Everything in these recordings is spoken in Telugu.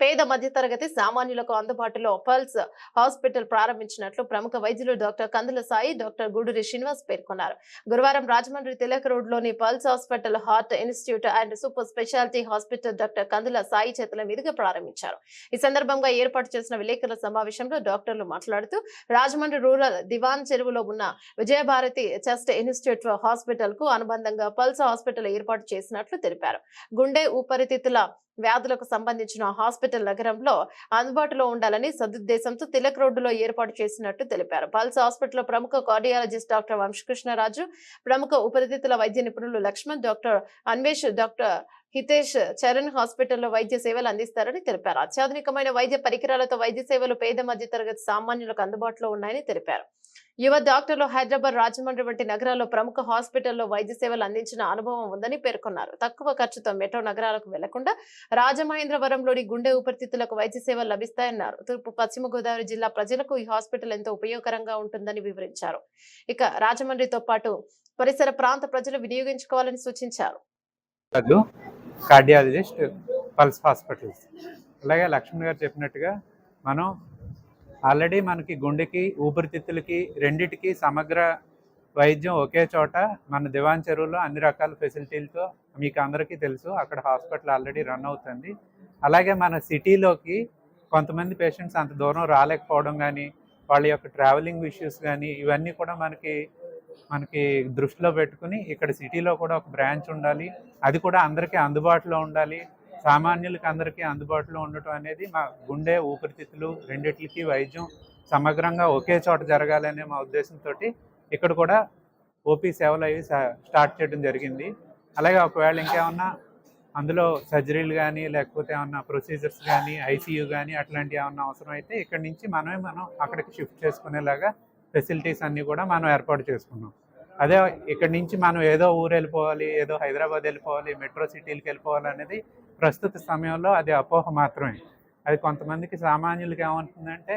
పేద మధ్యతరగతి సామాన్యులకు అందుబాటులో పల్స్ హాస్పిటల్ ప్రారంభించినట్లు ప్రముఖ వైద్యులు డాక్టర్ కందుల సాయి డాక్టర్ గూడూరి శ్రీనివాస్ పేర్కొన్నారు. గురువారం రాజమండ్రి తిలక్ రోడ్లోని pulse hospital heart institute and super speciality hospital doctor Kandula Sai చేతుల మీదుగా ప్రారంభించారు. ఈ సందర్భంగా ఏర్పాటు చేసిన విలేకరుల సమావేశంలో డాక్టర్లు మాట్లాడుతూ రాజమండ్రి రూరల్ దివాన్ చెరువులో ఉన్న విజయభారతి చెస్ట్ ఇన్స్టిట్యూట్ హాస్పిటల్కు అనుబంధంగా పల్స్ హాస్పిటల్ ఏర్పాటు చేసినట్లు తెలిపారు. గుండె ఊపిరితిత్తుల వ్యాధులకు సంబంధించిన హాస్పిటల్ నగరంలో అందుబాటులో ఉండాలని సదుద్దేశంతో తిలక్ రోడ్డులో ఏర్పాటు చేసినట్టు తెలిపారు. పల్స్ హాస్పిటల్ ప్రముఖ కార్డియాలజిస్ట్ డాక్టర్ వంశకృష్ణరాజు ప్రముఖ ఉపరితితుల వైద్య నిపుణులు లక్ష్మణ్ డాక్టర్ అన్వేష్ డాక్టర్ హితేష్ చరణ్ హాస్పిటల్లో వైద్య సేవలు అందిస్తారని తెలిపారు. అత్యాధునికమైన వైద్య పరికరాలతో వైద్య సేవలు పేద మధ్య తరగతి సామాన్యులకు అందుబాటులో ఉన్నాయని తెలిపారు. యువ డాక్టర్లు హైదరాబాద్ రాజమండ్రి వంటి నగరాల్లో ప్రముఖ హాస్పిటల్లో వైద్య సేవలు అందించిన అనుభవం ఉందని పేర్కొన్నారు. తక్కువ ఖర్చుతో మెట్రో నగరాలకు వెళ్ళకుండా రాజమహేంద్రవరంలోని గుండె ఉపరితిత్తులకు వైద్య సేవలు లభిస్తాయన్నారు. తూర్పు పశ్చిమ గోదావరి జిల్లా ప్రజలకు ఈ హాస్పిటల్ ఎంతో ఉపయోగకరంగా ఉంటుందని వివరించారు. ఇక రాజమండ్రితో పాటు పరిసర ప్రాంత ప్రజలు వినియోగించుకోవాలని సూచించారు. Cardiologist pulse hospitals. అలాగే లక్ష్మణ్ గారు చెప్పినట్టుగా మనం ఆల్రెడీ మనకి గుండెకి ఊపిరితిత్తులకి రెండిటికి సమగ్ర వైద్యం ఒకే చోట మన దివాన్ చెరువులో అన్ని రకాల ఫెసిలిటీలతో మీకు అందరికీ తెలుసు. అక్కడ హాస్పిటల్ ఆల్రెడీ రన్ అవుతుంది. అలాగే మన సిటీలోకి కొంతమంది పేషెంట్స్ అంత దూరం రాలేకపోవడం కానీ వాళ్ళ యొక్క ట్రావెలింగ్ ఇష్యూస్ కానీ ఇవన్నీ కూడా మనకి మనకి దృష్టిలో పెట్టుకుని ఇక్కడ సిటీలో కూడా ఒక బ్రాంచ్ ఉండాలి. అది కూడా అందరికీ అందుబాటులో ఉండాలి. సామాన్యులకి అందరికీ అందుబాటులో ఉండటం అనేది మా గుండె ఊపిరితిత్తులు రెండిట్లకి వైద్యం సమగ్రంగా ఒకే చోట జరగాలనే మా ఉద్దేశంతో ఇక్కడ కూడా ఓపీ సేవలు అవి స్టార్ట్ చేయడం జరిగింది. అలాగే ఒకవేళ ఇంకేమన్నా అందులో సర్జరీలు కానీ లేకపోతే ఏమన్నా ప్రొసీజర్స్ కానీ ఐసీయూ కానీ అట్లాంటివి ఏమన్నా అవసరం అయితే ఇక్కడ నుంచి మనమే మనం అక్కడికి షిఫ్ట్ చేసుకునేలాగా ఫెసిలిటీస్ అన్నీ కూడా మనం ఏర్పాటు చేసుకున్నాం. అదే ఇక్కడ నుంచి మనం ఏదో ఊరు వెళ్ళిపోవాలి ఏదో హైదరాబాద్ వెళ్ళిపోవాలి మెట్రో సిటీలకు వెళ్ళిపోవాలి అనేది ప్రస్తుత సమయంలో అది అపోహ మాత్రమే. అది కొంతమందికి సామాన్యులకి ఏమవుతుందంటే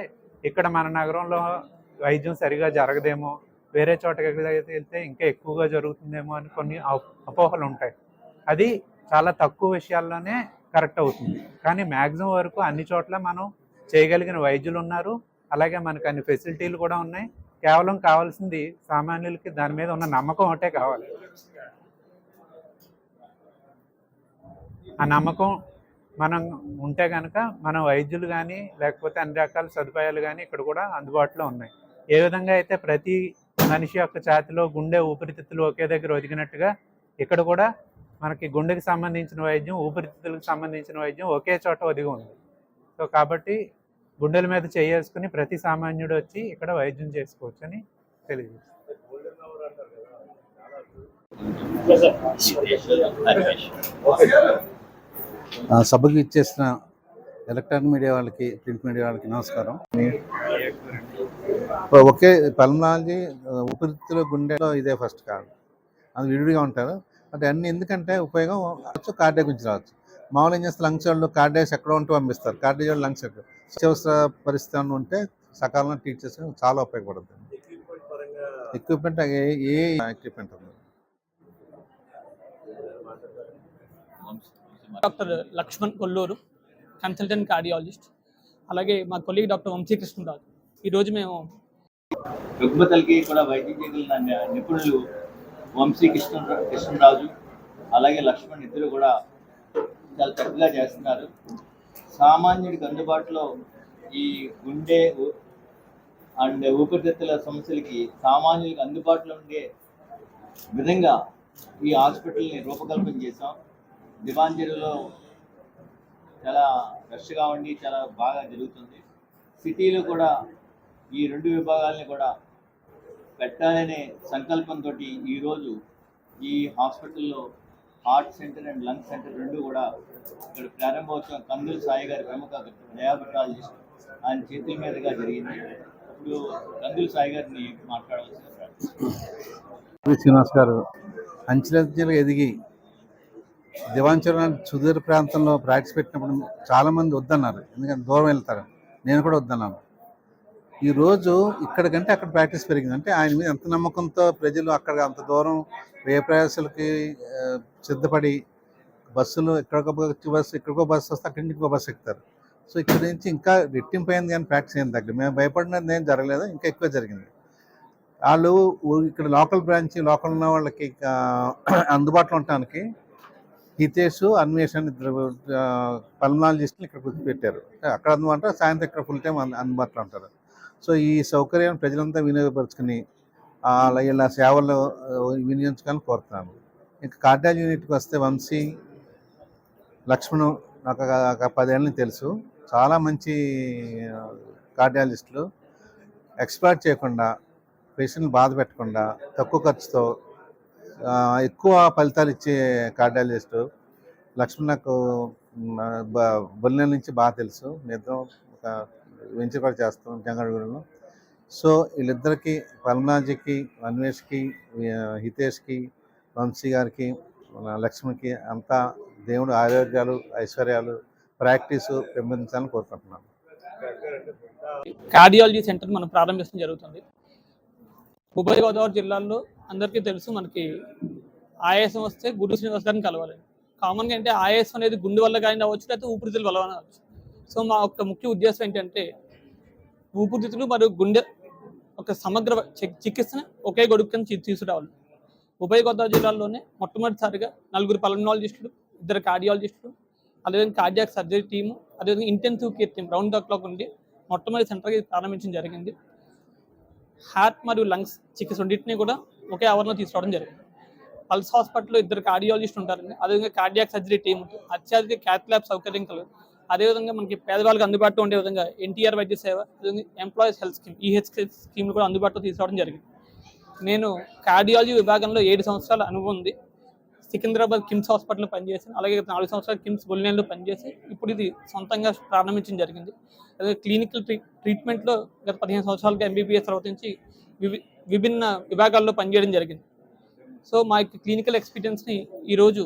ఇక్కడ మన నగరంలో వైద్యం సరిగా జరగదేమో వేరే చోటకి ఎక్కడైతే వెళ్తే ఇంకా ఎక్కువగా జరుగుతుందేమో అని కొన్ని అపోహలు ఉంటాయి. అది చాలా తక్కువ విషయాల్లోనే కరెక్ట్ అవుతుంది. కానీ మ్యాక్సిమం వరకు అన్ని చోట్ల మనం చేయగలిగిన వైద్యులు ఉన్నారు. అలాగే మనకు అన్ని ఫెసిలిటీలు కూడా ఉన్నాయి. కేవలం కావాల్సింది సామాన్యులకి దాని మీద ఉన్న నమ్మకం ఒకటే కావాలి. ఆ నమ్మకం మనం ఉంటే కనుక మన వైద్యులు కానీ లేకపోతే అన్ని రకాల సదుపాయాలు కానీ ఇక్కడ కూడా అందుబాటులో ఉన్నాయి. ఏ విధంగా అయితే ప్రతి మనిషి యొక్క ఛాతిలో గుండె ఊపిరితిత్తులు ఒకే దగ్గర ఒదిగినట్టుగా ఇక్కడ కూడా మనకి గుండెకి సంబంధించిన వైద్యం ఊపిరితిత్తులకు సంబంధించిన వైద్యం ఒకే చోట ఒదిగి ఉంది. సో కాబట్టి గుండెల మీద చేసుకుని ప్రతి సామాన్యుడు వచ్చి ఇక్కడ వైద్యం చేసుకోవచ్చు అని తెలియజేస్తుంది. ఆ, సభకు ఇచ్చేసిన ఎలక్ట్రానిక్ మీడియా వాళ్ళకి ప్రింట్ మీడియా వాళ్ళకి నమస్కారం. ఒకే పల్మనాలజీ ఊపిరితిత్తుల గుండెలో ఇదే ఫస్ట్ కాదు. అది విడివిడిగా ఉంటారు. అంటే అన్ని ఎందుకంటే ఉపయోగం రావచ్చు కార్డే గురించి రావచ్చు. మామూలు ఏం చేస్తే లంగ్స్ వాళ్ళు కార్డేస్ ఎక్కడ ఉంటే పంపిస్తారు. కార్డే వాళ్ళు లంగ్స్ ఎక్కడ. అత్యవసర పరిస్థితి ఉంటే సకాలంలో ట్రీట్ చేస్తే చాలా ఉపయోగపడుతుంది ఎక్విప్మెంట్ ఏ ఏ ఎక్విప్మెంట్ ఉంది doctor Lakshman Kolluru consultant cardiologist అలాగే మా కొలీగ్ డాక్టర్ వంశీకృష్ణరాజు ఈరోజు మేము రుగ్మతలకి కూడా వైద్యం చేయగలిగిన ని- నిపుణులు వంశీ కృష్ణ కృష్ణరాజు అలాగే లక్ష్మణ్ ఇద్దరు కూడా చాలా చక్కగా చేస్తున్నారు. సామాన్యుడికి అందుబాటులో ఈ గుండె అండ్ ఊపిరితిత్తుల సమస్యలకి సామాన్యుడికి అందుబాటులో ఉండే విధంగా ఈ హాస్పిటల్ని రూపకల్పన చేసాం దివాంజలిలో చాలా రష్గా ఉండి చాలా బాగా జరుగుతుంది. సిటీలో కూడా ఈ రెండు విభాగాల్ని కూడా పెట్టాలనే సంకల్పంతో ఈరోజు ఈ హాస్పిటల్లో heart centre and lung centre రెండు కూడా ఇక్కడ ప్రారంభోత్సవం కందులు సాయి గారి ప్రముఖ డయాబెటాలజిస్ట్ ఆయన చేతుల మీదుగా జరిగింది. ఇప్పుడు కందులు సాయి గారిని మాట్లాడవలసిన శ్రీనివాస్ గారు అంచెలంచెలుగా ఎదిగి దివాంచరం సుదూర ప్రాంతంలో ప్రాక్టీస్ పెట్టినప్పుడు చాలామంది వద్దన్నారు. ఎందుకంటే దూరం వెళ్తారు. నేను కూడా వద్దన్నాను. ఈ రోజు ఇక్కడ కంటే అక్కడ ప్రాక్టీస్ పెరిగింది. అంటే ఆయన మీద ఎంత నమ్మకంతో ప్రజలు అక్కడ అంత దూరం వ్యయ ప్రయాసాలకి సిద్ధపడి బస్సులు ఎక్కడికో బస్సు ఎక్కడికో బస్సు వస్తే అక్కడి నుంచి ఇంకో బస్సు ఎక్కుతారు. సో ఇక్కడ నుంచి ఇంకా రెట్టింపు అయింది కానీ ప్రాక్టీస్ అయింది దగ్గర మేము భయపడినది ఏం జరగలేదు ఇంకా ఎక్కువ జరిగింది. వాళ్ళు ఇక్కడ లోకల్ బ్రాంచ్ లోకల్ ఉన్న వాళ్ళకి అందుబాటులో ఉండటానికి హితేష్ అన్వేషణ్ ఇద్దరు పల్మనాలజిస్టులు ఇక్కడ కూర్చోపెట్టారు అక్కడ అందుబాటు సాయంత్రం ఇక్కడ ఫుల్ టైం అందుబాటులో ఉంటారు. సో ఈ సౌకర్యాన్ని ప్రజలంతా వినియోగపరుచుకుని అలా ఇలా సేవలు వినియోగించుకొని కోరుతున్నాను. ఇంకా కార్డాల్ యూనిట్కి వస్తే వంశీ లక్ష్మణ్ నాకు ఒక- పదేళ్ళని తెలుసు. చాలా మంచి కార్డియాలజిస్టులు. ఎక్స్ప్లాయిట్ చేయకుండా పేషెంట్ బాధ పెట్టకుండా తక్కువ ఖర్చుతో ఎక్కువ ఫలితాలు ఇచ్చే కార్డియాలజిస్టు. లక్ష్మణ్ నాకు బొల్లెల నుంచి బాగా తెలుసు. నిద్ర ఒక వెంచర్ కూడా చేస్తాం జంగడగూడలో సో వీళ్ళిద్దరికి పల్మనాజీకి అన్వేష్కి హితేష్కి వంశీ గారికి లక్ష్మికి అంతా దేవుడు ఆరోగ్యాలు ఐశ్వర్యాలు ప్రాక్టీస్ పెంపొందించాలని కోరుకుంటున్నాను. కార్డియాలజీ సెంటర్ మనం ప్రారంభించడం జరుగుతుంది. ఉభయ గోదావరి జిల్లాల్లో అందరికీ తెలుసు మనకి ఆయాసం వస్తే గురు శ్రీనివాస్ గారిని కలవాలి. కామన్గా అంటే ఆయాసం అనేది గుండె వల్ల కానీ అవ్వచ్చు లేకపోతే ఊపిరితిత్తుల వల్ల అవ్వచ్చు. సో మా యొక్క ముఖ్య ఉద్దేశం ఏంటంటే ఊపిరితిత్తులు మరియు గుండె ఒక సమగ్ర చికిత్సను ఒకే గొడుక్కుని తీ- తీసుకురావాలి. ఉభయ గోదావరి జిల్లాలోనే మొట్టమొదటిసారిగా నలుగురు పల్మనాలజిస్టులు ఇద్దరు కార్డియాలజిస్టులు అదేవిధంగా కార్డియాక్ సర్జరీ టీము అదేవిధంగా intensive care team round the clock ఉండి మొట్టమొదటి సెంటర్గా ఇది ప్రారంభించడం జరిగింది. హార్ట్ మరియు లంగ్స్ చికిత్స రెండింటినీ కూడా ఒకే అవర్లో తీసుకురావడం జరిగింది. పల్స్ హాస్పిటల్లో ఇద్దరు కార్డియాలజిస్ట్ ఉంటారండి. అదేవిధంగా కార్డియాక్ సర్జరీ టీం ఉంటుంది అత్యధిక క్యాత్ ల్యాబ్ సౌకర్యం కలదు. అదేవిధంగా మనకి పేదవాళ్ళకి అందుబాటులో ఉండే విధంగా ఎన్టీఆర్ వైద్య సేవ employees health scheme EH scheme కూడా అందుబాటులో తీసుకురావడం జరిగింది. నేను కార్డియాలజీ విభాగంలో ఏడు సంవత్సరాల అనుభవం ఉంది. సికింద్రాబాద్ కిమ్స్ హాస్పిటల్లో పనిచేసాను అలాగే గత నాలుగు సంవత్సరాలు కిమ్స్ బొల్లినేలో పనిచేసి ఇప్పుడు ఇది సొంతంగా ప్రారంభించడం జరిగింది. అదే క్లినికల్ ట్రీ ట్రీట్మెంట్లో గత పదిహేను సంవత్సరాలుగా ఎంబీబీఎస్ తర్వాత నుంచి విభిన్న విభాగాల్లో పనిచేయడం జరిగింది. సో మా యొక్క క్లినికల్ ఎక్స్పీరియన్స్ని ఈరోజు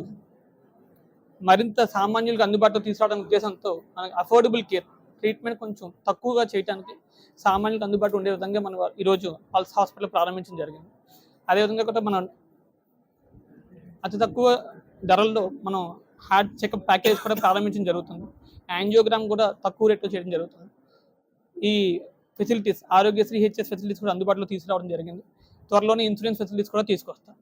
మరింత సామాన్యులకు అందుబాటులో తీసుకురావడానికి ఉద్దేశంతో మనకు అఫోర్డబుల్ కేర్ ట్రీట్మెంట్ కొంచెం తక్కువగా చేయడానికి సామాన్యులకు అందుబాటులో ఉండే విధంగా మనం ఈరోజు పల్స్ హాస్పిటల్ ప్రారంభించడం జరిగింది. అదేవిధంగా కూడా మనం అతి తక్కువ ధరల్లో మనం హార్ట్ చెకప్ ప్యాకేజ్ కూడా ప్రారంభించడం జరుగుతుంది. యాంజియోగ్రామ్ కూడా తక్కువ రేట్లో చేయడం జరుగుతుంది. ఈ ఫెసిలిటీస్ ఆరోగ్యశ్రీ హెచ్ఎస్ ఫెసిలిటీస్ కూడా అందుబాటులో తీసుకురావడం జరిగింది. త్వరలోనే ఇన్సూరెన్స్ ఫెసిలిటీస్ కూడా తీసుకొస్తాం.